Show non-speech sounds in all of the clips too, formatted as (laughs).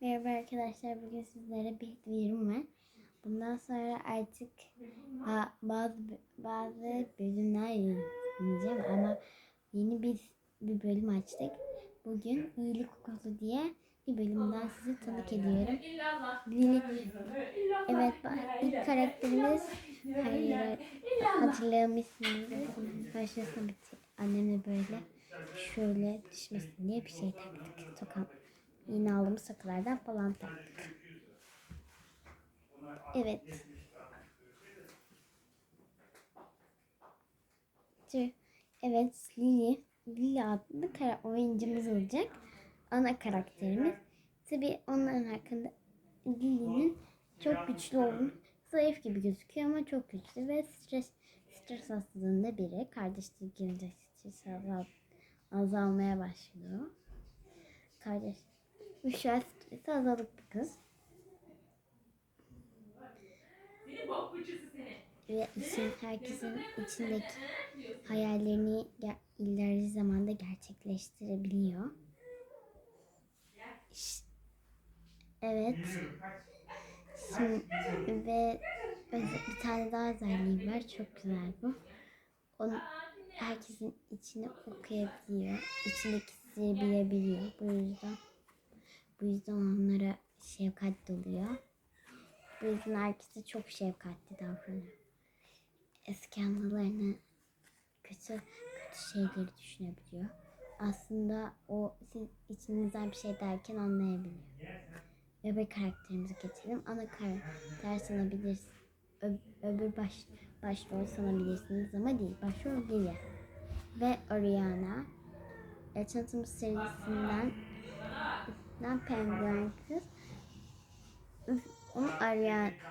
Merhaba arkadaşlar. Bugün sizlere bir duyurum var. Bundan sonra artık ba- bazı bazı bölümler yayınlayacağım ama yeni bir bir bölüm açtık. Bugün iyilik okulu diye bir bölümden sizi tanık ediyorum. Lili, evet ilk karakterimiz hayır, hatırlamışsınızdır. Başlasın annemle böyle şöyle düşmesin diye bir şey taktık. Tokat iğne aldığımız takılardan falan taktık. Evet. Evet Lily. Lily adlı kara oyuncumuz olacak. Ana karakterimiz. Tabii onların hakkında Lily'nin çok güçlü olduğunu zayıf gibi gözüküyor ama çok güçlü ve stres stres hastalığında biri. Kardeşlik girince stres azal, azalmaya başlıyor. Kardeş. Büşra stresi bir kız. Ve için, herkesin içindeki hayallerini ileri zamanda gerçekleştirebiliyor. Evet. Şimdi, ve bir tane daha özelliği var. Çok güzel bu. Onu herkesin içini okuyabiliyor. İçindeki sırrı bilebiliyor. Bu yüzden bu yüzden onlara şefkat doluyor. Bu yüzden herkese çok şefkatli davranıyor. Eski kötü kötü şeyleri düşünebiliyor. Aslında o siz içinizden bir şey derken anlayabiliyor. Bebek karakterimizi getirelim. Ana karakter sanabilirsiniz. Ö- öbür baş, başrol sanabilirsiniz ama değil. Başrol Lily. Ve Oriana. E, serisinden ben Penguen Kız. Onu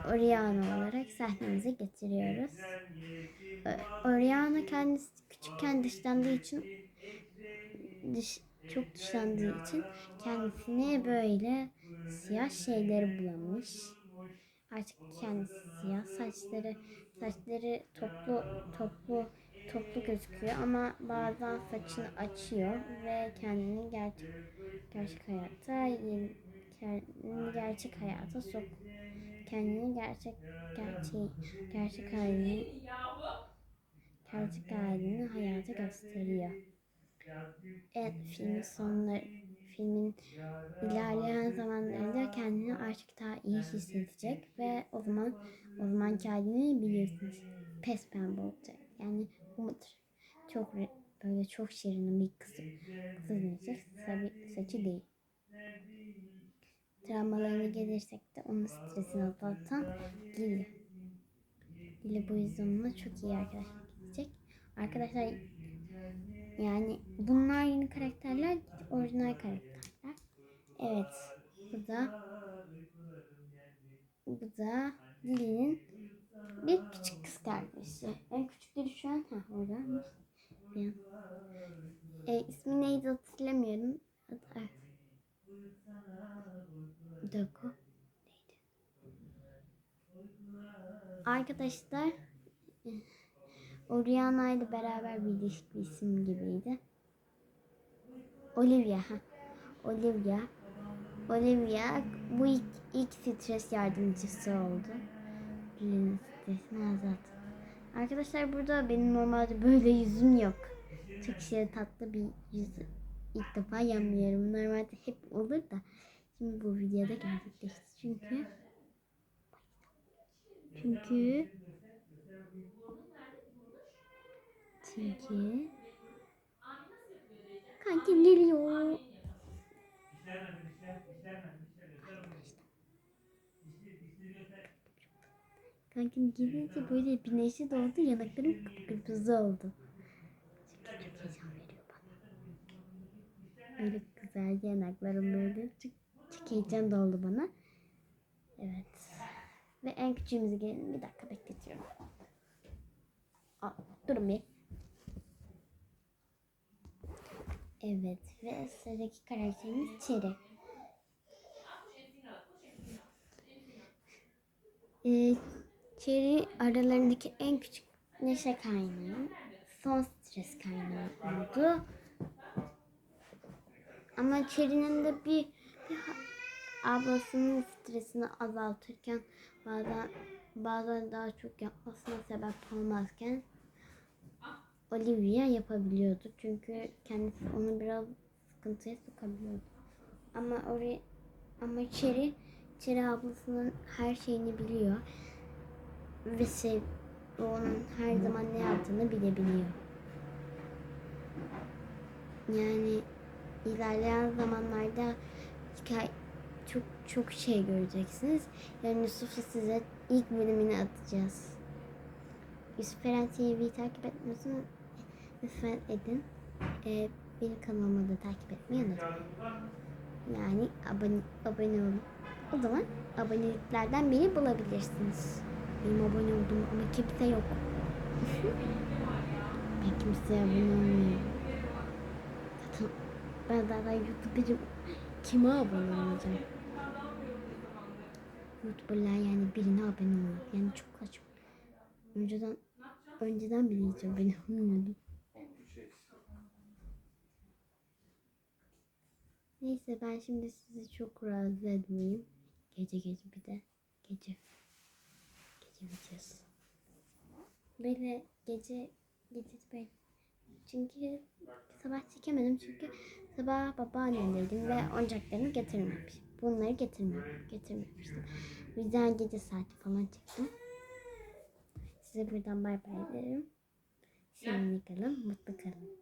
Oriana olarak sahnemize getiriyoruz. Oriana kendisi küçükken dışlandığı için dış, çok dışlandığı için kendisine böyle siyah şeyleri bulamış. Artık kendisi siyah saçları saçları toplu toplu toplu gözüküyor ama bazen saçını açıyor ve kendini gerçek gerçek hayata kendini gerçek hayata sok kendini gerçek gerçek gerçek halini gerçek halini hayata gösteriyor. Evet filmin sonları filmin ilerleyen zamanlarında kendini artık daha iyi hissedecek ve o zaman o zaman kendini biliyorsunuz pes pembe olacak. Yani umut çok böyle çok şirin bir kız kız dönecek Sabi- saçı değil. Travmalarına gelirsek de onun stresini azaltan Lili. Lili bu yüzden onunla çok iyi arkadaşlık edecek. Arkadaşlar yani bunlar yeni karakterler, orijinal karakterler. Evet. Bu da bu da Lili'nin bir küçük kız kardeşi. En küçükleri şu an ha orada. Bir an. E, ismi neydi hatırlamıyorum. Bir dakika. Neydi? Arkadaşlar Oriana ile beraber bir değişik bir isim gibiydi. Olivia. Ha. Olivia. Olivia bu ilk, ilk stres yardımcısı oldu. Birinin stresini azalttı. Arkadaşlar burada benim normalde böyle yüzüm yok. Çok şey tatlı bir yüz ilk defa yanmıyorum. Normalde hep olur da şimdi bu videoda gerçekleşti. Çünkü çünkü çünkü kanki geliyor. Kankim gelince böyle bir neşe doldu yanaklarım kıpkırmızı oldu. Çünkü çok heyecan veriyor bana. Böyle güzel yanaklarım böyle çok, çok heyecan doldu bana. Evet. Ve en küçüğümüzü gelin bir dakika bekletiyorum. Aa, durun bir. Evet ve sıradaki karakterimiz Cherry. Ee, Cherry aralarındaki en küçük neşe kaynağı, son stres kaynağı oldu. Ama Cherry'nin de bir, bir ablasının stresini azaltırken bazen bazen daha çok yapmasına sebep olmazken Olivia yapabiliyordu. Çünkü kendisi onu biraz sıkıntıya sokabiliyordu. Ama oraya ama Cherry Cherry ablasının her şeyini biliyor. Ve sev, onun her zaman ne yaptığını bilebiliyor. Yani ilerleyen zamanlarda çok çok şey göreceksiniz. Yani Yusuf'la size ilk bölümünü atacağız. Yusuf Eren TV'yi takip etmiyorsanız lütfen edin. Ee, benim kanalıma da takip etmeyi unutmayın. Yani abone, abone olun. O zaman aboneliklerden beni bulabilirsiniz. Benim abone olduğum ama kimse yok. (laughs) ben kimseye abone olmuyorum. Zaten ben zaten YouTube'cum kime abone olacağım? YouTuber'lar yani birine abone oluyor. Yani çok saçma. Önceden önceden bile hiç abone olmuyordum. Neyse ben şimdi sizi çok rahatsız etmeyeyim. Gece gece bir de gece. Videosu. Böyle gece gece böyle. Çünkü sabah çekemedim çünkü sabah babaannemdeydim ve oyuncaklarını getirmemiş. Bunları getirmedim, getirmemiştim. O yüzden gece saati falan çektim. Size buradan bay bay derim. Kalın, mutlu kalın.